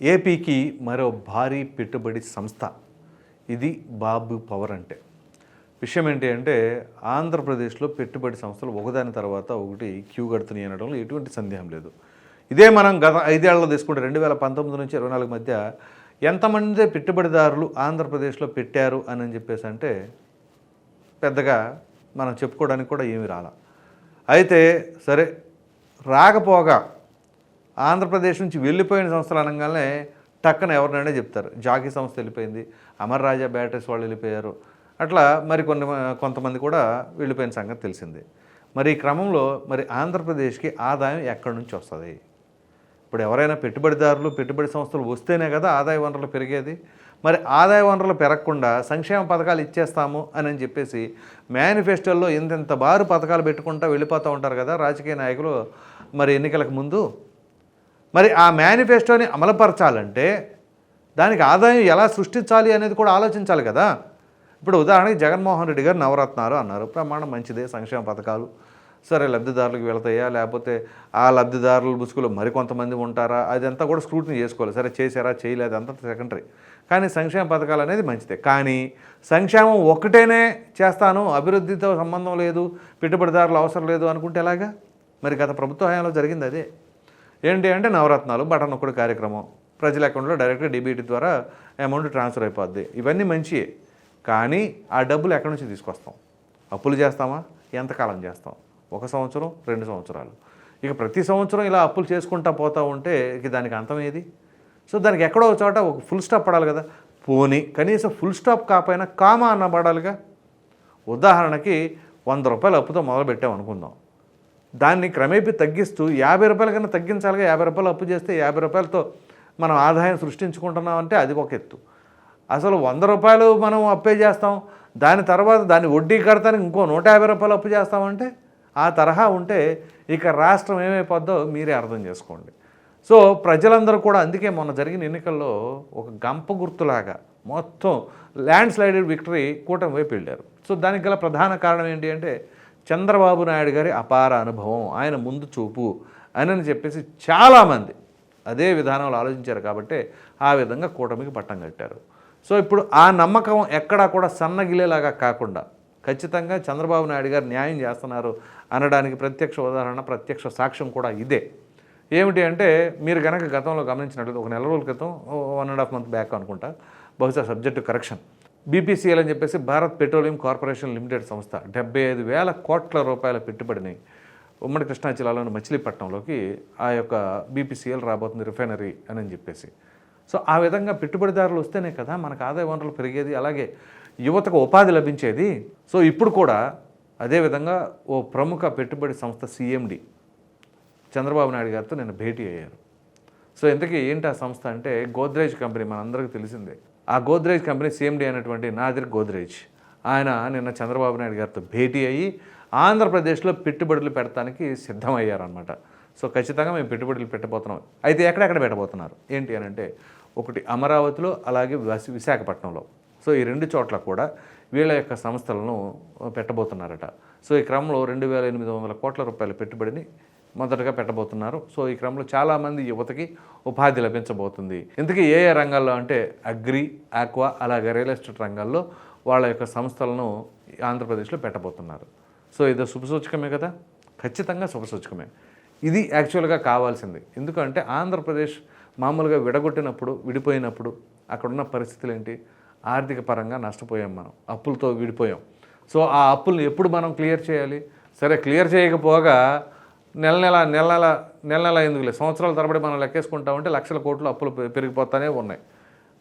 ఏపీకి మరో భారీ పెట్టుబడి సంస్థ. ఇది బాబు పవర్ అంటే. విషయం ఏంటి అంటే ఆంధ్రప్రదేశ్లో పెట్టుబడి సంస్థలు ఒకదాని తర్వాత ఒకటి క్యూ కడుతున్నాయి అనడంలో ఎటువంటి సందేహం లేదు. ఇదే మనం గత ఐదేళ్ళలో తీసుకుంటే రెండు వేల పంతొమ్మిది నుంచి ఇరవై నాలుగు మధ్య ఎంతమంది పెట్టుబడిదారులు ఆంధ్రప్రదేశ్లో పెట్టారు అని చెప్పేసి అంటే పెద్దగా మనం చెప్పుకోవడానికి కూడా ఏమి రాల. అయితే సరే రాకపోగా ఆంధ్రప్రదేశ్ నుంచి వెళ్ళిపోయిన సంస్థలు అనగానే టక్కన ఎవరినైనా చెప్తారు. జాకీ సంస్థ వెళ్ళిపోయింది అమర్ రాజా బ్యాటరీస్ వాళ్ళు వెళ్ళిపోయారు. అట్లా మరి కొన్ని కొంతమంది కూడా వెళ్ళిపోయిన సంగతి తెలిసింది. మరి ఈ క్రమంలో మరి ఆంధ్రప్రదేశ్కి ఆదాయం ఎక్కడి నుంచి వస్తుంది? ఇప్పుడు ఎవరైనా పెట్టుబడిదారులు పెట్టుబడి సంస్థలు వస్తేనే కదా ఆదాయ వనరులు పెరిగేది. మరి ఆదాయ వనరులు పెరగకుండా సంక్షేమ పథకాలు ఇచ్చేస్తాము అని అని చెప్పేసి మేనిఫెస్టోల్లో ఇంత బారు పథకాలు పెట్టుకుంటా వెళ్ళిపోతూ ఉంటారు కదా రాజకీయ నాయకులు. మరి ఎన్నికలకు ముందు మరి ఆ మేనిఫెస్టోని అమలుపరచాలంటే దానికి ఆదాయం ఎలా సృష్టించాలి అనేది కూడా ఆలోచించాలి కదా. ఇప్పుడు ఉదాహరణకి జగన్మోహన్ రెడ్డి గారు నవరత్నాలు అన్నారు. ప్రమాణం మంచిదే సంక్షేమ పథకాలు సరే లబ్ధిదారులకు వెళతాయా లేకపోతే ఆ లబ్ధిదారుల ముసుగులో మరికొంతమంది ఉంటారా? అదంతా కూడా స్క్రూటిని చేసుకోవాలి. సరే చేశారా? చేయలేదు. అంతా సెకండరీ. కానీ సంక్షేమ పథకాలు అనేది మంచిదే. కానీ సంక్షేమం ఒక్కటేనే చేస్తాను. అభివృద్ధితో సంబంధం లేదు. పెట్టుబడిదారులు అవసరం లేదు అనుకుంటే ఎలాగా? మరి గత ప్రభుత్వ హయాంలో జరిగింది అదే. ఏంటి అంటే నవరత్నాలు బటన్ ఒక్కడు కార్యక్రమం. ప్రజల అకౌంట్లో డైరెక్ట్గా డీబీటీ ద్వారా అమౌంట్ ట్రాన్స్ఫర్ అయిపోద్ది. ఇవన్నీ మంచియే. కానీ ఆ డబ్బులు ఎక్కడి నుంచి తీసుకొస్తాం? అప్పులు చేస్తామా? ఎంతకాలం చేస్తాం? ఒక సంవత్సరం రెండు సంవత్సరాలు. ఇక ప్రతి సంవత్సరం ఇలా అప్పులు చేసుకుంటా పోతూ ఉంటే ఇక దానికి అంతం ఏది? సో దానికి ఎక్కడో చోట ఒక ఫుల్ స్టాప్ పడాలి కదా. పోనీ కనీసం ఫుల్ స్టాప్ కాపోయినా కామా అన్న పడాలిగా ఉదాహరణకి వంద రూపాయలు అప్పుతో మొదలు పెట్టాం అనుకుందాం దాన్ని క్రమేపీ తగ్గిస్తూ యాభై రూపాయల కన్నా తగ్గించాలిగా యాభై రూపాయలు అప్పు చేస్తే యాభై రూపాయలతో మనం ఆదాయం సృష్టించుకుంటున్నాం అంటే అది ఒక ఎత్తు. అసలు వంద రూపాయలు మనం అప్పే చేస్తాం దాని తర్వాత దాన్ని వడ్డీ కడతానికి ఇంకో నూట యాభై రూపాయలు అప్పు చేస్తామంటే ఆ తరహా ఉంటే ఇక రాష్ట్రం ఏమైపోద్దో మీరే అర్థం చేసుకోండి. సో ప్రజలందరూ కూడా అందుకే మొన్న జరిగిన ఎన్నికల్లో ఒక గంప గుర్తులాగా మొత్తం ల్యాండ్ స్లైడెడ్ విక్టరీ కూటమి వైపు వెళ్ళారు. సో దానికి గల ప్రధాన కారణం ఏంటి అంటే చంద్రబాబు నాయుడు గారి అపార అనుభవం ఆయన ముందు చూపు అని చెప్పేసి చాలామంది అదే విధానంలో ఆలోచించారు కాబట్టి ఆ విధంగా కూటమికి పట్టం కట్టారు. సో ఇప్పుడు ఆ నమ్మకం ఎక్కడా కూడా సన్నగిలేలాగా కాకుండా ఖచ్చితంగా చంద్రబాబు నాయుడు గారు న్యాయం చేస్తున్నారు అనడానికి ప్రత్యక్ష ఉదాహరణ ప్రత్యక్ష సాక్ష్యం కూడా ఇదే. ఏమిటి అంటే మీరు కనుక గతంలో గమనించినట్లయితే ఒక నెల రోజుల క్రితం one and half month back అనుకుంటా బహుశా సబ్జెక్టు కరెక్షన్. బీపీసీఎల్ అని చెప్పేసి భారత్ పెట్రోలియం కార్పొరేషన్ లిమిటెడ్ సంస్థ డెబ్బై ఐదు వేల కోట్ల రూపాయల పెట్టుబడిని ఉమ్మడి కృష్ణా జిల్లాలోని మచిలీపట్నంలోకి ఆ యొక్క బీపీసీఎల్ రాబోతుంది రిఫైనరీ అని చెప్పేసి. సో ఆ విధంగా పెట్టుబడిదారులు వస్తేనే కదా మనకు ఆదాయ వనరులు పెరిగేది అలాగే యువతకు ఉపాధి లభించేది. సో ఇప్పుడు కూడా అదేవిధంగా ఓ ప్రముఖ పెట్టుబడి సంస్థ సీఎండి చంద్రబాబు నాయుడు గారితో నేను భేటీ అయ్యారు సో ఇంతకీ ఏంటి ఆ సంస్థ అంటే గోద్రేజ్ కంపెనీ మనందరికీ తెలిసిందే. ఆ గోద్రేజ్ కంపెనీ సిఎండి అయినటువంటి నాదిర్ గోద్రేజ్ ఆయన నిన్న చంద్రబాబు నాయుడు గారితో భేటీ అయ్యి ఆంధ్రప్రదేశ్లో పెట్టుబడులు పెడతానికి సిద్ధమయ్యారనమాట సో ఖచ్చితంగా మేము పెట్టుబడులు పెట్టబోతున్నాం. అయితే ఎక్కడెక్కడ పెట్టబోతున్నారు? ఏంటి అని అంటే ఒకటి అమరావతిలో అలాగే విశాఖపట్నంలో. సో ఈ రెండు చోట్ల కూడా వీళ్ళ యొక్క సంస్థలను పెట్టబోతున్నారట. సో ఈ క్రమంలో రెండు వేల ఎనిమిది వందల కోట్ల రూపాయల పెట్టుబడిని మొదటగా పెట్టబోతున్నారు. సో ఈ క్రమంలో చాలామంది యువతకి ఉపాధి లభించబోతుంది. ఇంతకీ ఏ ఏ రంగాల్లో అంటే అగ్రి ఆక్వా అలాగే రియల్ ఎస్టేట్ రంగాల్లో వాళ్ళ యొక్క సంస్థలను ఆంధ్రప్రదేశ్లో పెట్టబోతున్నారు. సో ఇది శుభసూచకమే కదా? ఖచ్చితంగా శుభసూచకమే ఇది యాక్చువల్గా కావాల్సింది. ఎందుకంటే ఆంధ్రప్రదేశ్ మామూలుగా విడగొట్టినప్పుడు విడిపోయినప్పుడు అక్కడున్న పరిస్థితులు ఏంటి ఆర్థిక పరంగా నష్టపోయాం మనం. అప్పులతో విడిపోయాం. సో ఆ అప్పుల్ని ఎప్పుడు మనం క్లియర్ చేయాలి? సరే క్లియర్ చేయకపోగా నెల నెల నెల నెల నెల నెల ఎందుకులే? సంవత్సరాల తరబడి మనం లెక్కేసుకుంటా ఉంటే లక్షల కోట్లు అప్పులు పెరిగిపోతానే ఉన్నాయి.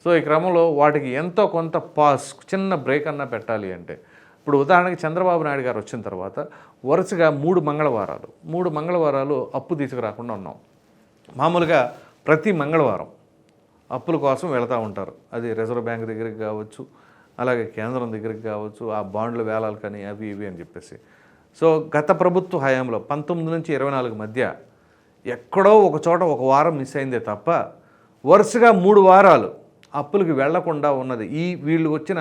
సో ఈ క్రమంలో వాటికి ఎంతో కొంత పాస్ చిన్న బ్రేక్ అన్నా పెట్టాలి అంటే. ఇప్పుడు ఉదాహరణకి చంద్రబాబు నాయుడు గారు వచ్చిన తర్వాత వరుసగా మూడు మంగళవారాలు మూడు మంగళవారాలు అప్పు తీసుకురాకుండా ఉన్నాం. మామూలుగా ప్రతి మంగళవారం అప్పుల కోసం వెళతూ ఉంటారు. అది రిజర్వ్ బ్యాంక్ దగ్గరికి కావచ్చు అలాగే కేంద్రం దగ్గరికి కావచ్చు ఆ బాండ్ల వేలాలు కానీ అవి ఇవి అని చెప్పేసి. సో గత ప్రభుత్వ హయాంలో పంతొమ్మిది నుంచి ఇరవై నాలుగు మధ్య ఎక్కడో ఒక చోట ఒక వారం మిస్ అయిందే తప్ప వరుసగా మూడు వారాలు అప్పులకి వెళ్ళకుండా ఉన్నది. ఈ వీళ్ళు వచ్చిన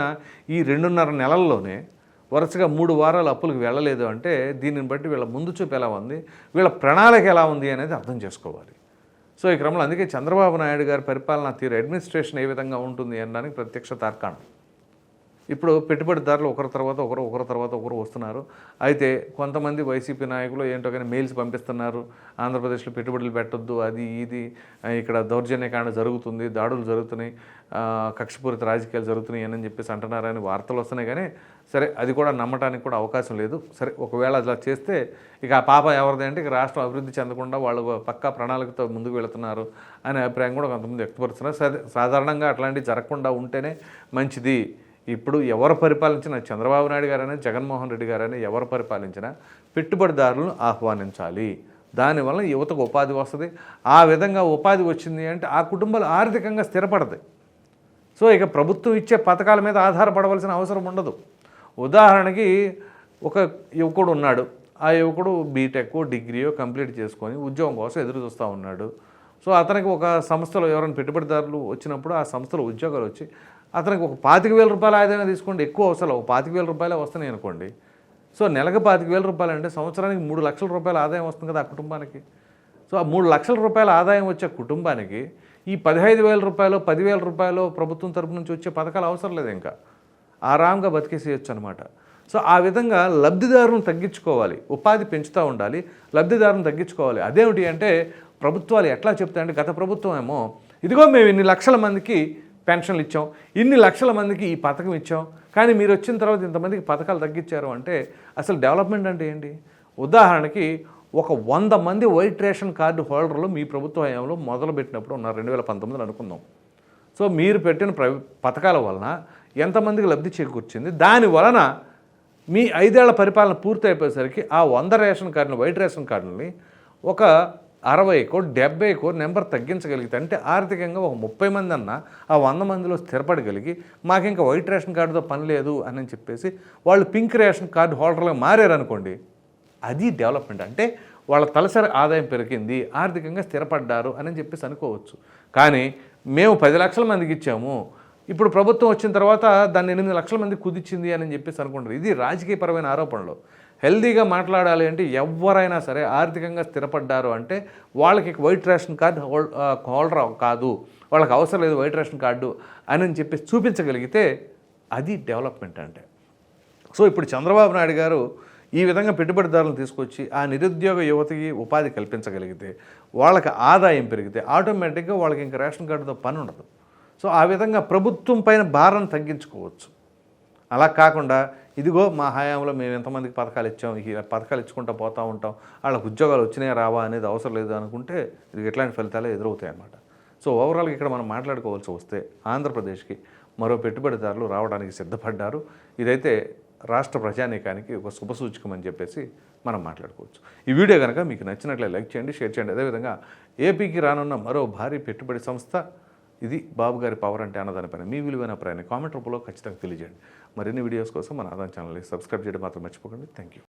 ఈ రెండున్నర నెలల్లోనే వరుసగా మూడు వారాలు అప్పులకు వెళ్ళలేదు అంటే దీనిని బట్టి వీళ్ళ ముందు చూపు ఎలా ఉంది? వీళ్ళ ప్రణాళిక ఎలా ఉంది అనేది అర్థం చేసుకోవాలి. సో ఈ క్రమంలో అందుకే చంద్రబాబు నాయుడు గారి పరిపాలన తీరు అడ్మినిస్ట్రేషన్ ఏ విధంగా ఉంటుంది అనడానికి ప్రత్యక్ష తార్కాణం. ఇప్పుడు పెట్టుబడిదారులు ఒకరి తర్వాత ఒకరు ఒకరి తర్వాత ఒకరు వస్తున్నారు. అయితే కొంతమంది వైసీపీ నాయకులు ఏంటో కానీ మెయిల్స్ పంపిస్తున్నారు. ఆంధ్రప్రదేశ్లో పెట్టుబడులు పెట్టొద్దు అది ఇది ఇక్కడ దౌర్జన్యకాండ జరుగుతుంది దాడులు జరుగుతున్నాయి కక్షపూరిత రాజకీయాలు జరుగుతున్నాయి అని చెప్పేసి అంటున్నారని వార్తలు వస్తున్నాయి. కానీ సరే అది కూడా నమ్మటానికి కూడా అవకాశం లేదు. సరే ఒకవేళ అలా చేస్తే ఇక ఆ పాప ఎవరిది అంటే ఇక రాష్ట్రం అభివృద్ధి చెందకుండా వాళ్ళు పక్కా ప్రణాళికతో ముందుకు వెళుతున్నారు అనే అభిప్రాయం కూడా కొంతమంది వ్యక్తపరుస్తున్నారు. సరే సాధారణంగా అట్లాంటివి జరగకుండా ఉంటేనే మంచిది. ఇప్పుడు ఎవరు పరిపాలించినా చంద్రబాబు నాయుడు గారైనా జగన్మోహన్ రెడ్డి గారైనా ఎవరు పరిపాలించినా పెట్టుబడిదారులను ఆహ్వానించాలి. దానివల్ల యువతకు ఉపాధి వస్తుంది. ఆ విధంగా ఉపాధి వచ్చింది అంటే ఆ కుటుంబాలు ఆర్థికంగా స్థిరపడతాయి. సో ఇక ప్రభుత్వం ఇచ్చే పథకాల మీద ఆధారపడవలసిన అవసరం ఉండదు. ఉదాహరణకి ఒక యువకుడు ఉన్నాడు. ఆ యువకుడు బీటెక్ డిగ్రీయో కంప్లీట్ చేసుకొని ఉద్యోగం కోసం ఎదురు చూస్తూ ఉన్నాడు. సో అతనికి ఒక సంస్థలో ఎవరైనా పెట్టుబడిదారులు వచ్చినప్పుడు ఆ సంస్థలో ఉద్యోగాలు వచ్చి అతనికి ఒక పాతిక వేల రూపాయల ఆదాయం తీసుకోండి ఎక్కువ అవసరం ఒక పాతిక వేల రూపాయలే వస్తున్నాయి అనుకోండి. సో నెలకు పాతిక వేల రూపాయలు అంటే సంవత్సరానికి మూడు లక్షల రూపాయల ఆదాయం వస్తుంది కదా ఆ కుటుంబానికి. సో ఆ మూడు లక్షల రూపాయల ఆదాయం వచ్చే కుటుంబానికి ఈ పదిహైదు వేల రూపాయలు పదివేల రూపాయలు ప్రభుత్వం తరపు నుంచి వచ్చే పథకాలు అవసరం లేదు ఇంకా. ఆరాంగా బతికేసేయచ్చు అనమాట సో ఆ విధంగా లబ్ధిదారులను తగ్గించుకోవాలి. ఉపాధి పెంచుతూ ఉండాలి. లబ్ధిదారులను తగ్గించుకోవాలి. అదేమిటి అంటే ప్రభుత్వాలు ఎట్లా చెప్తాయంటే గత ప్రభుత్వం ఏమో ఇదిగో మేము ఇన్ని లక్షల మందికి పెన్షన్లు ఇచ్చాం. ఇన్ని లక్షల మందికి ఈ పథకం ఇచ్చాం. కానీ మీరు వచ్చిన తర్వాత ఇంతమందికి పథకాలు తగ్గించారు అంటే అసలు డెవలప్మెంట్ అంటే ఏంటి? ఉదాహరణకి ఒక వంద మంది వైట్ రేషన్ కార్డు హోల్డర్లు మీ ప్రభుత్వ హయాంలో మొదలుపెట్టినప్పుడు ఉన్నారు. రెండు వేల పంతొమ్మిదిలో అనుకుందాం. సో మీరు పెట్టిన ప్ర పథకాల వలన ఎంతమందికి లబ్ధి చేకూర్చింది? దాని వలన మీ ఐదేళ్ళ పరిపాలన పూర్తి అయిపోయేసరికి ఆ వంద రేషన్ కార్డుని వైట్ రేషన్ కార్డుని ఒక అరవైకో డెబ్బైకో నెంబర్ తగ్గించగలిగితే అంటే ఆర్థికంగా ఒక ముప్పై మంది అన్న ఆ వంద మందిలో స్థిరపడగలిగి మాకు ఇంకా వైట్ రేషన్ కార్డుతో పని లేదు అని చెప్పేసి వాళ్ళు పింక్ రేషన్ కార్డు హోల్డర్లుగా మారారనుకోండి అది డెవలప్మెంట్. అంటే వాళ్ళ తలసరి ఆదాయం పెరిగింది ఆర్థికంగా స్థిరపడ్డారు అని చెప్పేసి అనుకోవచ్చు. కానీ మేము పది లక్షల మందికి ఇచ్చాము ఇప్పుడు ప్రభుత్వం వచ్చిన తర్వాత దాన్ని ఎనిమిది లక్షల మంది కుదిచ్చింది అని చెప్పేసి అనుకుంటారు. ఇది రాజకీయపరమైన ఆరోపణలు. హెల్దీగా మాట్లాడాలి అంటే ఎవరైనా సరే ఆర్థికంగా స్థిరపడ్డారు అంటే వాళ్ళకి white ration card whole holder కాదు. వాళ్ళకి అవసరం లేదు వైట్ రేషన్ కార్డు అని చెప్పి చూపించగలిగితే అది డెవలప్మెంట్ అంటే. సో ఇప్పుడు చంద్రబాబు నాయుడు గారు ఈ విధంగా పెట్టుబడిదారులను తీసుకొచ్చి ఆ నిరుద్యోగ యువతకి ఉపాధి కల్పించగలిగితే వాళ్ళకి ఆదాయం పెరిగితే ఆటోమేటిక్గా వాళ్ళకి ఇంకా రేషన్ కార్డుతో పని ఉండదు. సో ఆ విధంగా ప్రభుత్వం పైన భారం తగ్గించుకోవచ్చు. అలా కాకుండా ఇదిగో మా హయాంలో మేము ఎంతమందికి పథకాలు ఇచ్చాం ఈ పథకాలు ఇచ్చుకుంటూ పోతూ ఉంటాం వాళ్ళకి ఉద్యోగాలు వచ్చినాయా రావా అనేది అవసరం లేదు అనుకుంటే ఇది ఎట్లాంటి ఫలితాలు ఎదురవుతాయి అన్నమాట. సో ఓవరాల్గా ఇక్కడ మనం మాట్లాడుకోవాల్సి వస్తే ఆంధ్రప్రదేశ్కి మరో పెట్టుబడిదారులు రావడానికి సిద్ధపడ్డారు. ఇదైతే రాష్ట్ర ప్రజానీకానికి ఒక శుభసూచకం అని చెప్పేసి మనం మాట్లాడుకోవచ్చు. ఈ వీడియో కనుక మీకు నచ్చినట్లే లైక్ చేయండి షేర్ చేయండి. అదేవిధంగా ఏపీకి రానున్న మరో భారీ పెట్టుబడి సంస్థ ఇది బాబు గారి పవర్ అంటే అన్నదానిపైన మీ విలువైన ప్రయాణం కామెంట్ రూపంలో ఖచ్చితంగా తెలియజేయండి. మరిన్ని వీడియోస్ కోసం మన ఆదాయం ఛానల్ని సబ్స్క్రైబ్ చేయడం మాత్రం మర్చిపోకండి. Thank you